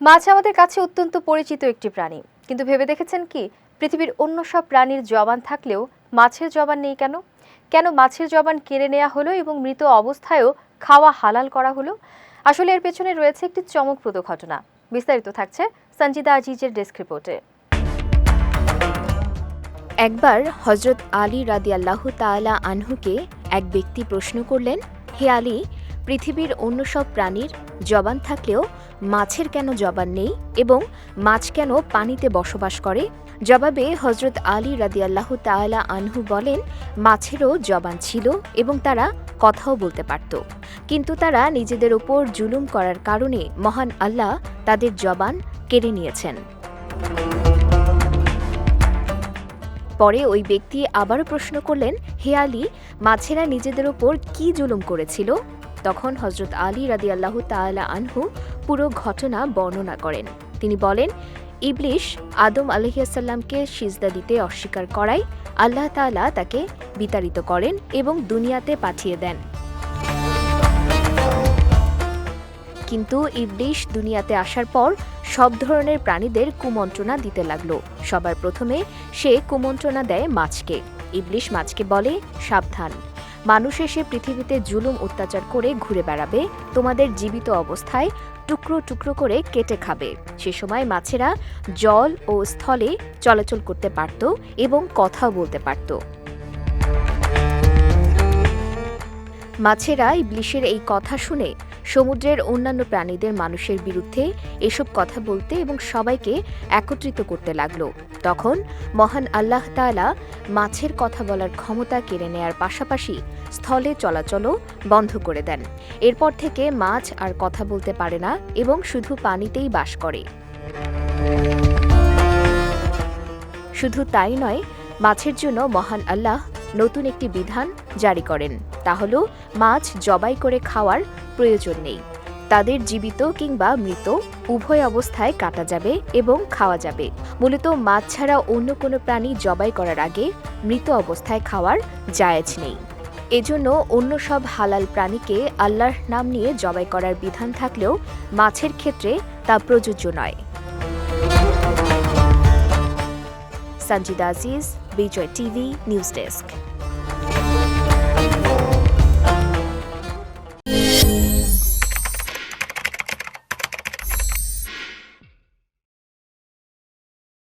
মাছ আমাদের কাছে অত্যন্ত পরিচিত একটি প্রাণী। কিন্তু ভেবে দেখেছেন কি, পৃথিবীর অন্য সব প্রাণীর জবান থাকলেও মাছের জবান নেই কেন? কেন মাছের জবান কেড়ে নেওয়া হলো এবং মৃত অবস্থায়ও খাওয়া হালাল করা হলো? আসলে এর পেছনে রয়েছে একটি চমকপ্রদ ঘটনা। বিস্তারিত থাকছে সঞ্জিদা আজিজের ডেস্ক রিপোর্টে। একবার হজরত আলী রাদিয়াল্লাহ তাআলা আনহুকে এক ব্যক্তি প্রশ্ন করলেন, হে আলী, পৃথিবীর অন্য সব প্রাণীর জবান থাকলেও মাছের কেন জবান নেই এবং মাছ কেন পানিতে বসবাস করে? জবাবে হজরত আলী রাদিয়াল্লাহ তাআলা আনহু বলেন, মাছেরও জবান ছিল এবং তারা কথাও বলতে পারত। কিন্তু তারা নিজেদের ওপর জুলুম করার কারণে মহান আল্লাহ তাদের জবান কেড়ে নিয়েছেন। পরে ওই ব্যক্তি আবারও প্রশ্ন করলেন, হে আলী, মাছেরা নিজেদের ওপর কি জুলুম করেছিল? তখন হজরত আলী রাদি আল্লাহ তাআলা আনহু পুরো ঘটনা বর্ণনা করেন। তিনি বলেন, ইবলিশ আদম আলহিয়াসাল্লামকে সিজদা দিতে অস্বীকার করায় আল্লাহ তাআলা তাকে বিতাড়িত করেন এবং দুনিয়াতে পাঠিয়ে দেন। কিন্তু ইবলিশ দুনিয়াতে আসার পর সব ধরনের প্রাণীদের কুমন্ত্রণা দিতে লাগল। সবার প্রথমে সে কুমন্ত্রণা দেয় মাছকে। ইবলিশ মাছকে বলে, সাবধান। মানুষ এসে পৃথিবীতে জুলুম অত্যাচার করে ঘুরে বেড়াবে, তোমাদের জীবিত অবস্থায় টুকরো টুকরো করে কেটে খাবে। সে সময় মাছেরা জল ও স্থলে চলাচল করতে পারত এবং কথাও বলতে পারত। মাছেরা ইবলিশের এই কথা শুনে সমুদ্রের অন্যান্য প্রাণীদের মানুষের বিরুদ্ধে এসব কথা বলতে এবং সবাইকে একত্রিত করতে লাগল। তখন মহান আল্লাহ তাআলা মাছের কথা বলার ক্ষমতা কেড়ে নেয়ার পাশাপাশি স্থলে চলাচলও বন্ধ করে দেন। এরপর থেকে মাছ আর কথা বলতে পারে না এবং শুধু পানিতেই বাস করে। শুধু তাই নয়, মাছের জন্য মহান আল্লাহ নতুন একটি বিধান জারি করেন। তা হল, মাছ জবাই করে খাওয়ার প্রয়োজন নেই। তাদের জীবিত কিংবা মৃত উভয় অবস্থায় কাটা যাবে এবং খাওয়া যাবে। মূলত মাছ ছাড়া অন্য কোনো প্রাণী জবাই করার আগে মৃত অবস্থায় খাওয়ার জায়েজ নেই। এজন্য অন্য সব হালাল প্রাণীকে আল্লাহর নাম নিয়ে জবাই করার বিধান থাকলেও মাছের ক্ষেত্রে তা প্রযোজ্য নয়। Sanjida Aziz, Bijoy TV, news desk.